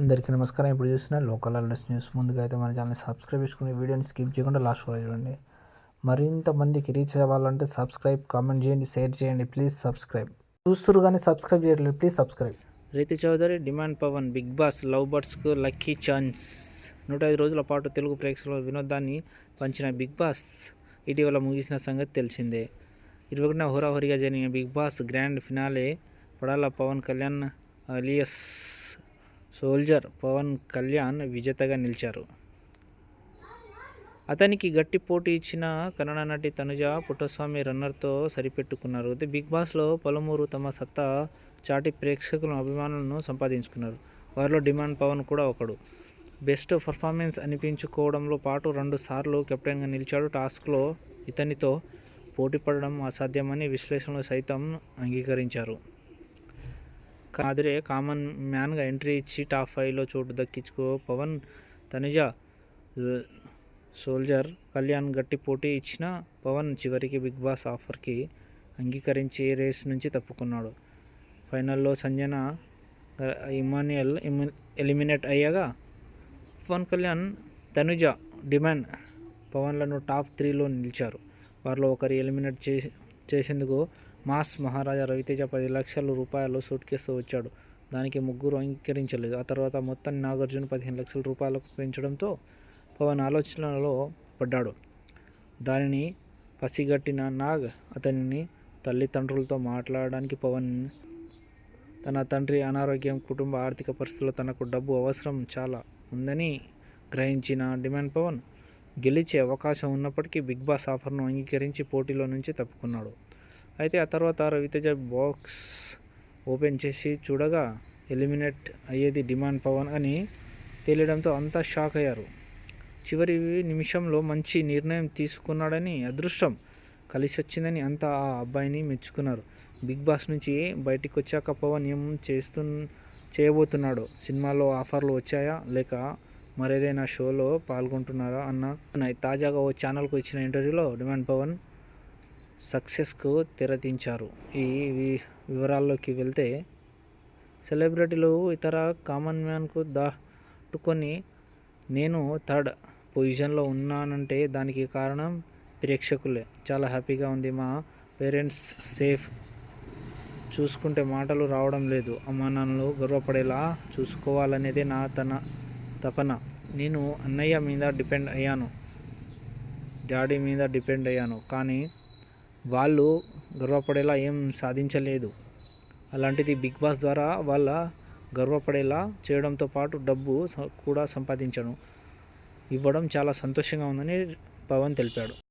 అందరికీ నమస్కారం. ఇప్పుడు చూసిన లోకల్ అలర్ట్స్ న్యూస్. ముందుగా అయితే మన ఛానల్ సబ్స్క్రైబ్ చేసుకుని వీడియోని స్కిప్ చేయకుండా లాస్ట్ వరకు చూడండి. మరింత మందికి రీచ్ అవ్వాలంటే సబ్స్క్రైబ్ కామెంట్ చేయండి షేర్ చేయండి. Please subscribe. చూస్తున్నారు కానీ సబ్స్క్రైబ్ చేయట్లేదు. Please subscribe. Riti Chowdary demon Pavan big boss love బర్డ్స్కు lucky chance. నూట ఐదు రోజుల పాటు తెలుగు ప్రేక్షకుల వినోదాన్ని పంచిన బిగ్ బాస్ ఇటీవల ముగిసిన సంగతి తెలిసిందే. ఇరవై ఒకటిన హోరాహోరీగా జరిగిన big boss grand finale Padala Pavan Kalyan alias soldier Pavan Kalyan విజేతగా నిలిచారు. అతనికి గట్టి పోటీ ఇచ్చిన కన్నడ నటి తనుజ పుట్టస్వామి రన్నర్తో సరిపెట్టుకున్నారు. అయితే బిగ్ బాస్లో పలువురు తమ సత్తా చాటి ప్రేక్షకులను అభిమానులను సంపాదించుకున్నారు. వారిలో డిమాండ్ పవన్ కూడా ఒకడు. బెస్ట్ పర్ఫార్మెన్స్ అనిపించుకోవడంలో పాటు రెండు సార్లు కెప్టెన్గా నిలిచాడు. టాస్క్లో ఇతనితో పోటీ పడడం అసాధ్యమని విశ్లేషణలు సైతం అంగీకరించారు. కాదిరే కామన్ మ్యాన్గా ఎంట్రీ ఇచ్చి టాప్ ఫైవ్లో చోటు దక్కించుకో. పవన్ తనుజ సోల్జర్ కళ్యాణ్ గట్టి పోటీ ఇచ్చిన పవన్ చివరికి బిగ్ బాస్ ఆఫర్కి అంగీకరించి రేస్ నుంచి తప్పుకున్నాడు. ఫైనల్లో సంజన ఇమానియల్ ఎలిమినేట్ అయ్యాగా. పవన్ కళ్యాణ్ తనుజ డిమాండ్ పవన్లను టాప్ త్రీలో నిలిచారు. వారిలో ఒకరి ఎలిమినేట్ చేసి చేసేందుకు మాస్ మహారాజా రవితేజ పది లక్షల రూపాయలు సూట్ కేసు వచ్చాడు. దానికి ముగ్గురు అంగీకరించలేదు. ఆ తర్వాత మొత్తం నాగార్జున పదిహేను లక్షల రూపాయలకు పెంచడంతో పవన్ ఆలోచనలో పడ్డాడు. దానిని పసిగట్టిన నాగ్ అతనిని తల్లిదండ్రులతో మాట్లాడడానికి పవన్ తన తండ్రి అనారోగ్యం కుటుంబ ఆర్థిక పరిస్థితుల్లో తనకు డబ్బు అవసరం చాలా ఉందని గ్రహించిన డిమాండ్ పవన్ గెలిచే అవకాశం ఉన్నప్పటికీ బిగ్ బాస్ ఆఫర్ను అంగీకరించి పోటీలో నుంచి తప్పుకున్నాడు. అయితే ఆ తర్వాత రవితేజ బాక్స్ ఓపెన్ చేసి చూడగా ఎలిమినేట్ అయ్యేది డిమాండ్ పవన్ అని తేలియడంతో అంతా షాక్ అయ్యారు. చివరి నిమిషంలో మంచి నిర్ణయం తీసుకున్నాడని అదృష్టం కలిసి వచ్చిందని అంతా ఆ అబ్బాయిని మెచ్చుకున్నారు. బిగ్ బాస్ నుంచి బయటికి వచ్చాక పవన్ ఏం చేస్తు చేయబోతున్నాడు సినిమాలో ఆఫర్లు వచ్చాయా లేక మరేదైనా షోలో పాల్గొంటున్నారా అన్న తాజాగా ఓ ఛానల్కు ఇచ్చిన ఇంటర్వ్యూలో డిమాండ్ పవన్ సక్సెస్కు తెరదించారు. ఈ వి- వివరాల్లోకి వెళ్తే సెలబ్రిటీలు ఇతర కామన్ మ్యాన్కు దాటుకొని నేను థర్డ్ పొజిషన్లో ఉన్నానంటే దానికి కారణం ప్రేక్షకులే. చాలా హ్యాపీగా ఉంది మా పేరెంట్స్ సేఫ్. చూసుకుంటే మాటలు రావడం లేదు. అమ్మా నాన్నలు గర్వపడేలా చూసుకోవాలనేదే నా తన తపన. నేను అన్నయ్య మీద డిపెండ్ అయ్యాను. డాడీ మీద డిపెండ్ అయ్యాను. కానీ వాళ్ళు గర్వపడేలా ఏం సాధించలేదు. అలాంటిది బిగ్ బాస్ ద్వారా వాళ్ళ గర్వపడేలా చేయడంతో పాటు డబ్బు కూడా సంపాదించాను. ఇవ్వడం చాలా సంతోషంగా ఉందని పవన్ తెలిపాడు.